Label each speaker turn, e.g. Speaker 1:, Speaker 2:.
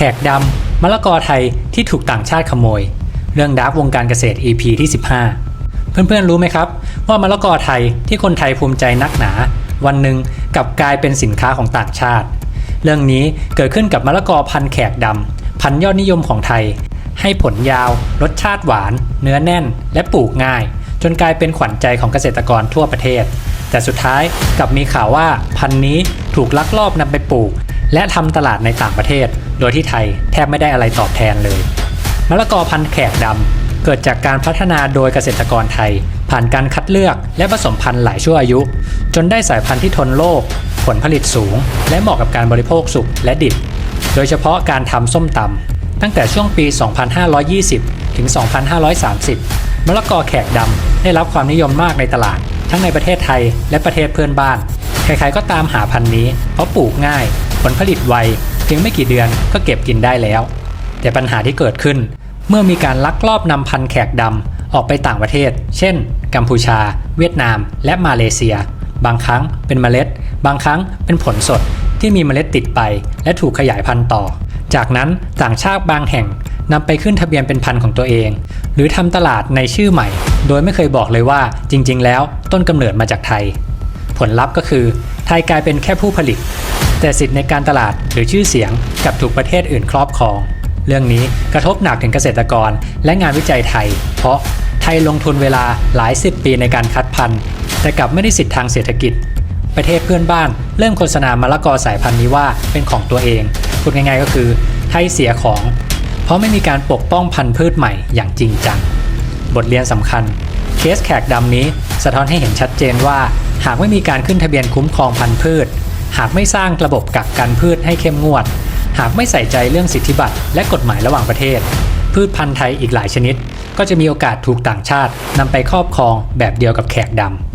Speaker 1: แขกดำมะละกอไทยที่ถูกต่างชาติขโมย เรื่องดาร์กวงการเกษตร EP ที่ 15 เพื่อนๆรู้ไหมครับ ว่ามะละกอไทยที่คนไทยภูมิใจนักหนา วันหนึ่งกลับกลายเป็นสินค้าของต่างชาติ เรื่องนี้เกิดขึ้นกับมะละกอพันแขกดำพันยอดนิยมของไทย ให้ผลยาว รสชาติหวาน เนื้อแน่น และปลูกง่าย จนกลายเป็นขวัญใจของเกษตรกรทั่วประเทศ แต่สุดท้ายกลับมีข่าวว่าพันนี้ถูกลักลอบนำไปปลูก และทำตลาดในต่างประเทศ โดยที่ไทยแทบไม่ได้อะไรตอบแทนเลย มะละกอพันธุ์แขกดำเกิดจากการพัฒนาโดยเกษตรกรไทย ผ่านการคัดเลือกและผสมพันธุ์หลายชั่วอายุ จนได้สายพันธุ์ที่ทนโรคผลผลิตสูง และเหมาะกับการบริโภคสุกและดิบ โดยเฉพาะการทำส้มตำตั้งแต่ช่วงปี 2520 ถึง 2530 มะละกอแขกดำได้รับความนิยมมากในตลาด ทั้งในประเทศไทยและประเทศเพื่อนบ้าน ใครๆก็ตามหาพันธุ์นี้ เพราะปลูกง่าย ผลผลิตไว เพียงไม่กี่เดือนก็เก็บกินได้แล้ว แต่ปัญหาที่เกิดขึ้น เมื่อมีการลักลอบนำพันธุ์แขกดำออกไปต่างประเทศ เช่น กัมพูชา เวียดนาม และมาเลเซีย บางครั้งเป็นเมล็ด บางครั้งเป็นผลสดที่มีเมล็ดติดไป และถูกขยายพันธุ์ต่อ จากนั้นต่างชาติบางแห่งนำไปขึ้นทะเบียนเป็นพันธุ์ของตัวเอง หรือทำตลาดในชื่อใหม่ โดยไม่เคยบอกเลยว่าจริง ๆ แล้วต้นกำเนิดมาจากไทย ผลลัพธ์ก็คือ ไทยกลายเป็นแค่ผู้ผลิต แต่สิทธิ์ในการตลาดหรือชื่อเสียงกลับถูกประเทศอื่นครอบครอง เรื่องนี้กระทบหนักถึงเกษตรกรและงานวิจัยไทย เพราะไทยลงทุนเวลาหลายสิบปีในการคัดพันธุ์ แต่กลับไม่ได้สิทธิ์ทางเศรษฐกิจ ประเทศเพื่อนบ้านเริ่มโฆษณามะละกอสายพันธุ์นี้ว่าเป็นของตัวเองพูดง่ายๆก็คือไทยเสียของ เพราะไม่มีการปกป้องพันธุ์พืชใหม่อย่างจริงจัง บทเรียนสำคัญ เคสแขกดำนี้สะท้อนให้เห็นชัดเจนว่า หากไม่มีการขึ้นทะเบียนคุ้มครองพันธุ์พืช หากไม่สร้างระบบกักกันพืชให้เข้มงวด หากไม่ใส่ใจเรื่องสิทธิบัตรและกฎหมายระหว่างประเทศ พืชพันธุ์ไทยอีกหลายชนิด ก็จะมีโอกาสถูกต่างชาตินำไปครอบครองแบบเดียวกับแขกดำ